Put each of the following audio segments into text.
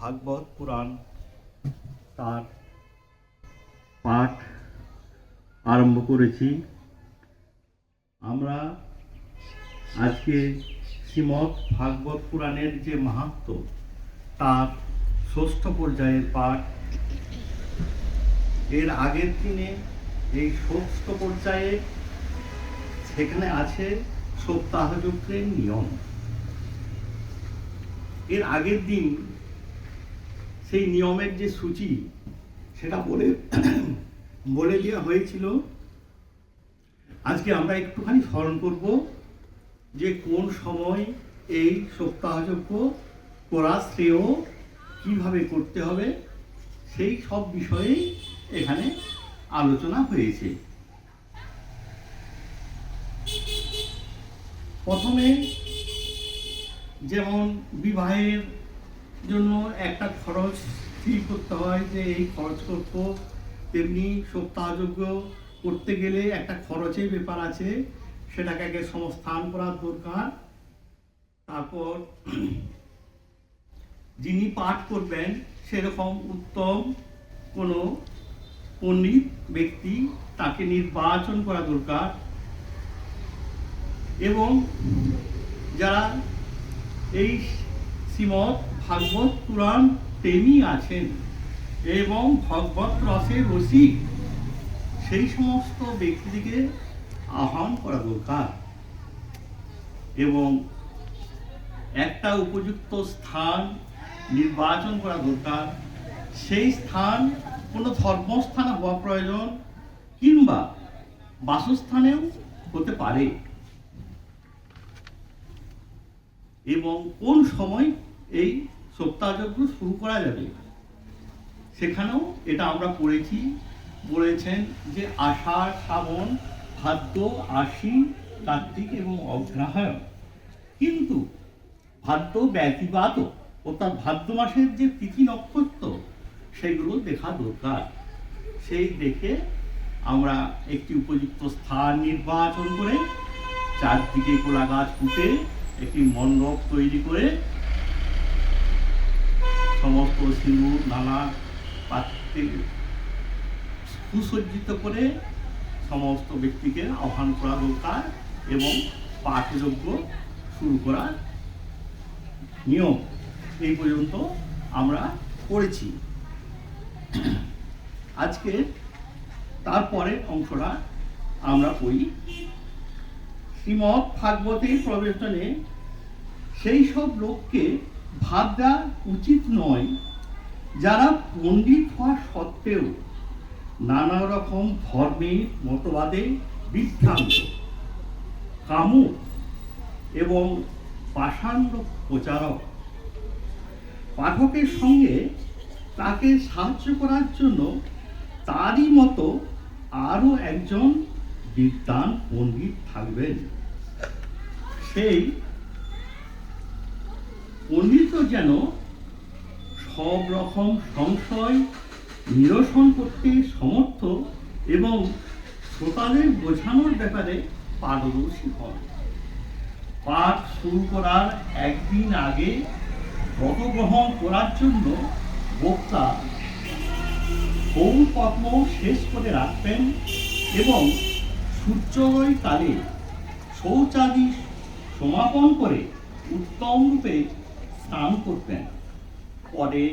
ভাগবত পুরাণ তার পাঠ আরম্ভ করেছি। আমরা আজকে শ্রীমৎ ভাগবত পুরাণের যে মাহাত্ম, তার ষষ্ঠ পর্যায়ের পাঠ, এর আগের দিনে এই ষষ্ঠ পর্যায়ে সেখানে আছে সপ্তাহযুক্তের নিয়ম। এর আগের দিন সেই নিয়মের যে সূচি, সেটা বলে বলে দেওয়া হয়েছিল। আজকে আমরা একটুখানি স্মরণ করব যে কোন সময় এই সপ্তাহযজ্ঞ করা শ্রেয় কীভাবে করতে হবে, সেই সব বিষয়েই এখানে আলোচনা হয়েছে। প্রথমে যেমন বিবাহের জন্য একটা খরচ স্থির করতে হয় যে এই খরচ করত তেমনি সপ্তাহযোগ্য করতে গেলে একটা খরচের ব্যাপার আছে, সেটাকে আগে সংস্থান করার দরকার। তারপর যিনি পাঠ করবেন, সেরকম উত্তম কোনো পণ্ডিত ব্যক্তি তাকে নির্বাচন করা দরকার। এবং যারা এই শ্রীমৎ ভাগবত পুরাণ প্রেমী আছেন এবং ভগবত রসের রসিক। সেই সমস্ত ব্যক্তিকে আহ্বান করা দরকার। এবং একটা উপযুক্ত স্থান নির্বাচন করা দরকার। সেই স্থান কোনো ধর্মস্থান হওয়া প্রয়োজন কিংবা বাসস্থানেও হতে পারে। এবং কোন সময় এই সপ্তাহযজ্ঞ শুরু করা যাবে সেখানেও এটা আমরা পড়েছি, বলেছেন যে আষাঢ়, শ্রাবণ, ভাদ্র, আশ্বিন, কার্তিক এবং অগ্রহায়ণ। কিন্তু ভাদ্র ব্যতিবাদ অর্থাৎ ভাদ্র মাসের যে তিথি নক্ষত্র, সেগুলো দেখা দরকার। সেই দেখে আমরা একটি উপযুক্ত স্থান নির্বাচন করে, চারদিকে কোলা গাছ পুঁতে একটি মণ্ডপ তৈরি করে সমস্ত সিঁদুর নানা পাত্রে সুসজ্জিত করে সমস্ত ব্যক্তিকে আহ্বান করা দরকার এবং পাঠযোগ্য শুরু করার নিয়ম এই পর্যন্ত আমরা করেছি। আজকে তারপরে অংশটা আমরা পড়ি। শ্রীমৎ ভাগবতের প্রবেশনে সেই সব লোককে ভাবনা উচিত নয়, যারা পণ্ডিত হওয়া সত্ত্বেও নানা রকম ধর্মের মতবাদে বিভ্রান্ত। কামুক এবং পাষাণ্ড প্রচারক। পাঠকের সঙ্গে তাকে সাহায্য করার জন্য তারই মতো আরও একজন বিদ্যান পণ্ডিত থাকবেন। সেই পণ্ডিত যেন সব রকম সংশয়, নিরসন করতে সমর্থ এবং শ্রোতাদের বোঝানোর ব্যাপারে পারদর্শী হন। পাঠ শুরু করার একদিন আগে ব্রতগ্রহণ করার জন্য বক্তা গৌর পদ্ম শেষ করে রাখবেন এবং সূর্যোদয় কালে শৌচাদি সমাপন করে উত্তম রূপে স্নান করতেন। পরে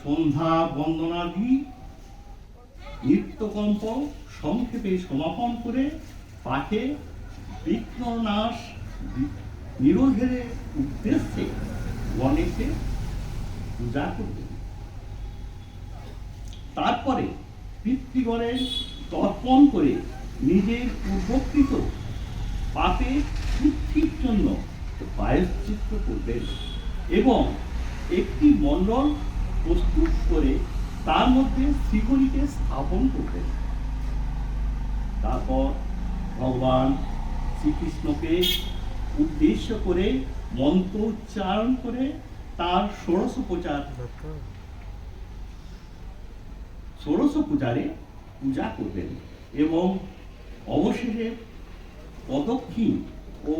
সন্ধ্যা বন্দনাদি, নিত্যকম্প সংক্ষেপে সমাপন করে পাঠে বিঘ্ননাশ নিরোধের উদ্দেশ্যে গণেশে পূজা করতেন। তারপরে পিতৃগণের তর্পণ করে নিজের পূর্বকৃত পাপে শুদ্ধির জন্য প্রায়শ্চিত্ত করবেন। এবং একটি মণ্ডল প্রস্তুত করে তার মধ্যে শ্রীহরিকে স্থাপন করবেন তারপর ভগবান শ্রীকৃষ্ণকে উদ্দেশ্য করে মন্ত্র উচ্চারণ করে তার ষোড়শ প্রচার ষোড়শ পূজারে পূজা করবেন এবং অবশেষে প্রদক্ষিণ ও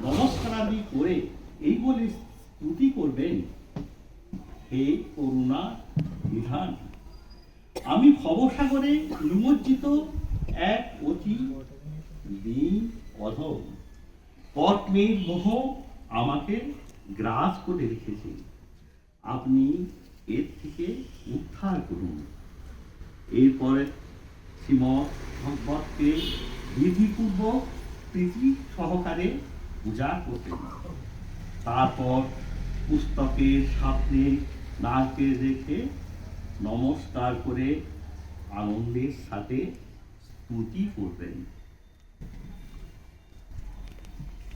নমস্কারাদি করে এই বলে স্তুতি করবেন হে করুণা বিধান। আমি ভবসাগরে নিমজ্জিত এক অতি অধম। পত্নীর মোহ আমাকে গ্রাস করে রেখেছে। আপনি এর থেকে উদ্ধার করুন। এরপরে শ্রীমৎ ভগবতকে বিধিপূর্বক প্রীতি সহকারে পূজা করতেন তারপর পুস্তকের সামনে নাচকে রেখে নমস্কার করে আনন্দের সাথে স্তুতি করবেন।